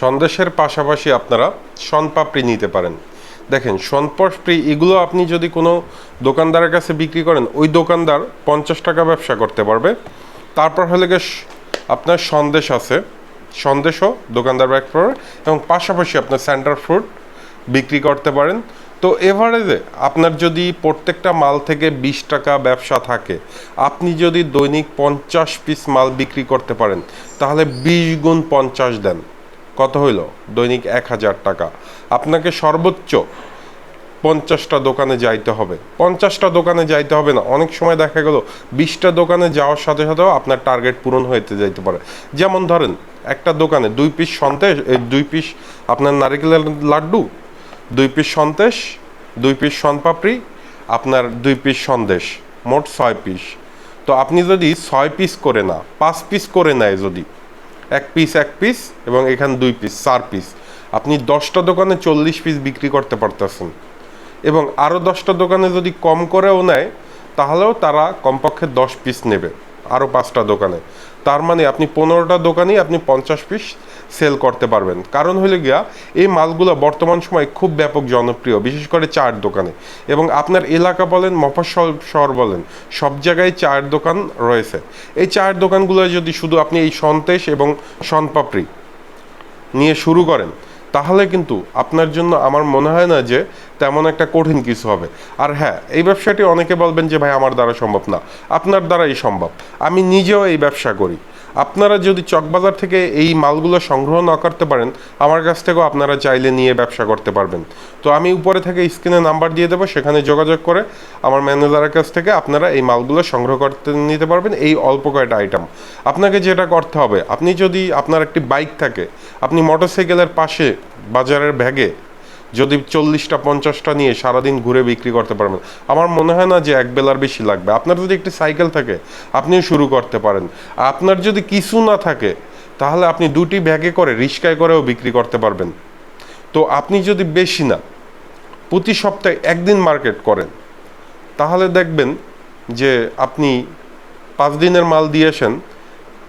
সন্দেশের পাশাপাশি আপনারা শনপাপড়ি নিতে পারেন। দেখেন, শনপাপড়ি এগুলো আপনি যদি কোনো দোকানদারের কাছে বিক্রি করেন, ওই দোকানদার পঞ্চাশ টাকা ব্যবসা করতে পারবে। তারপর হলে গিয়ে আপনার সন্দেশ আছে। সন্দেশও দোকানদার ব্যাক করবে এবং পাশাপাশি আপনার সেন্টার ফ্রুট বিক্রি করতে পারেন। তো এভারেজে আপনার যদি প্রত্যেকটা মাল থেকে বিশ টাকা ব্যবসা থাকে, আপনি যদি দৈনিক পঞ্চাশ পিস মাল বিক্রি করতে পারেন, তাহলে বিশ গুণ পঞ্চাশ দেন। কত হইল? দৈনিক এক হাজার টাকা। আপনাকে সর্বোচ্চ পঞ্চাশটা দোকানে যাইতে হবে। পঞ্চাশটা দোকানে যাইতে হবে না। অনেক সময় দেখা গেল, বিশটা দোকানে যাওয়ার সাথে সাথেও আপনার টার্গেট পূরণ হইতে যাইতে পারে। যেমন ধরেন, একটা দোকানে দুই পিস সন্দেশ দুই পিস আপনার নারিকেলের লাড্ডু, দুই পিস সন্দেশ দুই পিস সনপাপড়ি, আপনার দুই পিস সন্দেশ, মোট ছয় পিস। তো আপনি যদি ছয় পিস করে না, পাঁচ পিস করে নেয় যদি এক পিস এক পিস এবং এখান দুই পিস চার পিস আপনি দশটা দোকানে চল্লিশ পিস বিক্রি করতে পারতেছেন। এবং আরও দশটা দোকানে যদি কম করেও নেয়, তাহলেও তারা কমপক্ষে দশ পিস নেবে। আরও পাঁচটা দোকানে। তার মানে আপনি পনেরোটা দোকানেই আপনি পঞ্চাশ পিস সেল করতে পারবেন। কারণ হলে গিয়া, এই মালগুলো বর্তমান সময় খুব ব্যাপক জনপ্রিয়, বিশেষ করে চায়ের দোকানে। এবং আপনার এলাকা বলেন, মফস্বল শহর বলেন, সব জায়গায় চায়ের দোকান রয়েছে। এই চায়ের দোকানগুলো যদি শুধু আপনি এই সন্তেশ এবং সনপাপড়ি নিয়ে শুরু করেন তাহলে কিন্তু আপনার জন্য আমার মনে হয় না যে তেমন একটা কঠিন কিছু হবে। আর হ্যাঁ এই ব্যবসাটি অনেকে বলবেন যে, ভাই, আমার দ্বারা সম্ভব না। আপনার দ্বারাই সম্ভব। আমি নিজেও এই ব্যবসা করি। আপনারা যদি চকবাজার থেকে এই মালগুলো সংগ্রহ না করতে পারেন, আমার কাছ থেকেও আপনারা চাইলে নিয়ে ব্যবসা করতে পারবেন। তো আমি উপরে থেকে স্ক্রিনে নাম্বার দিয়ে দেবো, সেখানে যোগাযোগ করে আমার ম্যানেজারের কাছ থেকে আপনারা এই মালগুলো সংগ্রহ করতে নিতে পারবেন, এই অল্প কয়েকটা আইটেম আপনাকে যেটা করতে হবে, আপনি যদি আপনার একটি বাইক থাকে, আপনি মোটরসাইকেলের পাশে বাজারের ব্যাগে যদি চল্লিশটা, পঞ্চাশটা নিয়ে সারাদিন ঘুরে বিক্রি করতে পারবেন। আমার মনে হয় না যে এক বেলার বেশি লাগবে। আপনার যদি একটি সাইকেল থাকে, আপনিও শুরু করতে পারেন। আপনার যদি কিছু না থাকে, তাহলে আপনি দুটি ব্যাগে করে, রিস্কায় করেও বিক্রি করতে পারবেন। তো আপনি যদি বেশি না, প্রতি সপ্তাহে একদিন মার্কেট করেন, তাহলে দেখবেন যে আপনি পাঁচ দিনের মাল দিয়েছেন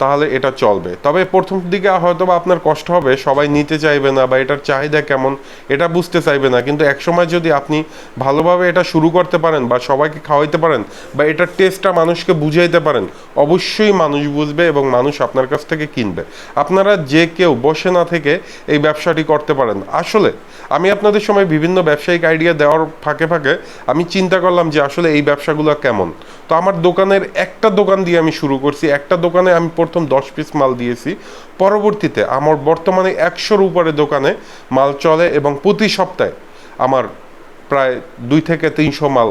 তাহলে এটা চলবে। তবে প্রথম দিকে হয়তো বা আপনার কষ্ট হবে, সবাই নিতে চাইবে না বা এটার চাহিদা কেমন, এটা বুঝতে চাইবে না। কিন্তু একসময় যদি আপনি ভালোভাবে এটা শুরু করতে পারেন বা সবাইকে খাওয়াইতে পারেন বা এটার টেস্টটা মানুষকে বুঝাইতে পারেন, অবশ্যই মানুষ বুঝবে এবং মানুষ আপনার কাছ থেকে কিনবে। আপনারা যে কেউ বসে না থেকে এই ব্যবসাটি করতে পারেন। আসলে আমি আপনাদের সময় বিভিন্ন ব্যবসায়িক আইডিয়া দেওয়ার ফাঁকে ফাঁকে আমি চিন্তা করলাম যে আসলে এই ব্যবসাগুলো কেমন। তো আমার দোকানের একটা দোকান দিয়ে আমি শুরু করছি। একটা দোকানে আমি প্রথম দশ পিস মাল দিয়েছি। পরবর্তীতে আমার বর্তমানে একশোর উপরে দোকানে মাল চলে এবং প্রতি সপ্তাহে আমার প্রায় দুই থেকে তিনশো মাল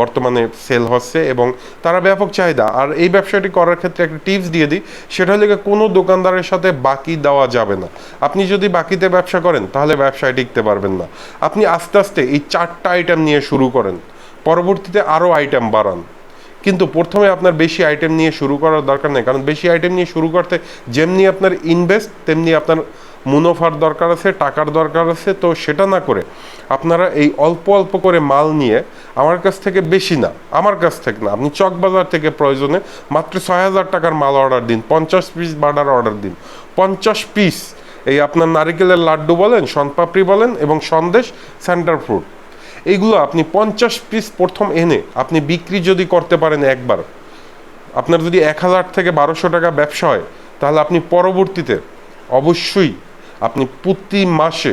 বর্তমানে সেল হচ্ছে এবং তারা ব্যাপক চাহিদা। আর এই ব্যবসাটি করার ক্ষেত্রে একটা টিপস দিয়ে দিই, সেটা হলে কোনো দোকানদারের সাথে বাকি দেওয়া যাবে না। আপনি যদি বাকিতে ব্যবসা করেন, তাহলে ব্যবসায় টিকতে পারবেন না। আপনি আস্তে আস্তে এই চারটা আইটেম নিয়ে শুরু করেন। পরবর্তীতে আরও আইটেম বাড়ান। কিন্তু প্রথমে আপনার বেশি আইটেম নিয়ে শুরু করার দরকার নেই। কারণ বেশি আইটেম নিয়ে শুরু করতে যেমনি আপনার ইনভেস্ট তেমনি আপনার মুনাফার দরকার আছে, টাকার দরকার আছে। তো সেটা না করে আপনারা এই অল্প অল্প করে মাল নিয়ে আমার কাছ থেকে বেশি না, আমার কাছ থেকে না, আপনি চকবাজার থেকে প্রয়োজনে মাত্র ছয় হাজার টাকার মাল অর্ডার দিন, পঞ্চাশ পিস বার্ডার অর্ডার দিন। পঞ্চাশ পিস এই আপনার নারিকেলের লাড্ডু বলেন, শনপাপড়ি বলেন এবং সন্দেশ সেন্টার ফ্রুট এইগুলো আপনি পঞ্চাশ পিস প্রথম এনে আপনি বিক্রি যদি করতে পারেন একবার, আপনার যদি এক হাজার থেকে বারোশো টাকা ব্যবসা হয়, তাহলে আপনি পরবর্তীতে অবশ্যই আপনি প্রতি মাসে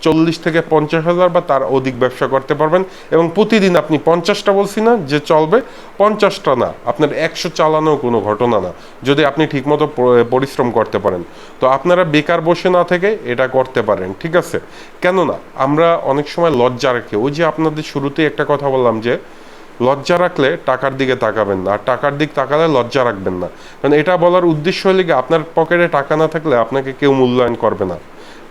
চল্লিশ থেকে পঞ্চাশ হাজার বা তার অধিক ব্যবসা করতে পারবেন। এবং প্রতিদিন আপনি পঞ্চাশটা বলছি না, যে চলবে, পঞ্চাশটা না। আপনার একশো চালানো কোনো ঘটনা না, যদি আপনি ঠিকমতো পরিশ্রম করতে পারেন। তো আপনারা বেকার বসে না থেকে এটা করতে পারেন, ঠিক আছে? কেননা, আমরা অনেক সময় লজ্জা রাখি। ওই যে আপনাদের শুরুতেই একটা কথা বললাম যে, লজ্জা রাখলে টাকার দিকে তাকাবেন না। আর টাকার দিক তাকালে লজ্জা রাখবেন না। কারণ এটা বলার উদ্দেশ্য হলে আপনার পকেটে টাকা না থাকলে আপনাকে কেউ মূল্যায়ন করবে না।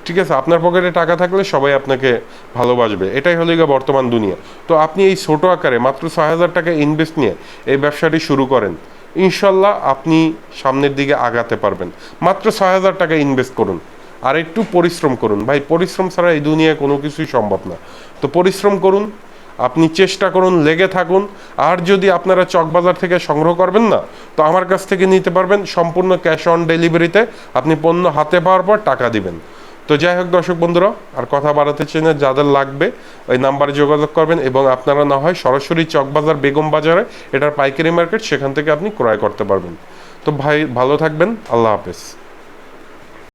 ঠিক আছে, আপনার পকেটে টাকা থাকলে সবাই আপনাকে ভালোবাসবে। এটাই হলো গিয়ে বর্তমান দুনিয়া। তো আপনি এই ছোট আকারে মাত্র ছয় হাজার টাকা ইনভেস্ট নিয়ে এই ব্যবসাটি শুরু করেন। ইনশাল্লাহ আপনি সামনের দিকে আগাতে পারবেন। মাত্র ছয় হাজার টাকা ইনভেস্ট করুন। আর একটু পরিশ্রম করুন। ভাই, পরিশ্রম ছাড়া এই দুনিয়ায় কোনো কিছুই সম্ভব না। তো পরিশ্রম করুন, আপনি চেষ্টা করুন, লেগে থাকুন। আর যদি আপনারা চকবাজার থেকে সংগ্রহ করবেন না, তো আমার কাছ থেকে নিতে পারবেন। সম্পূর্ণ ক্যাশ অন ডেলিভারিতে আপনি পণ্য হাতে পাওয়ার পর টাকা দিবেন। তো যাই হোক দর্শক বন্ধুরা, আর কথা বাড়াতে চাই না, যাদের লাগবে ওই নাম্বারে যোগাযোগ করবেন এবং আপনারা না হয় সরাসরি চকবাজার বেগম বাজারে এটার পাইকারি মার্কেট সেখান থেকে আপনি ক্রয় করতে পারবেন। তো ভাই, ভালো থাকবেন, আল্লাহ হাফেজ।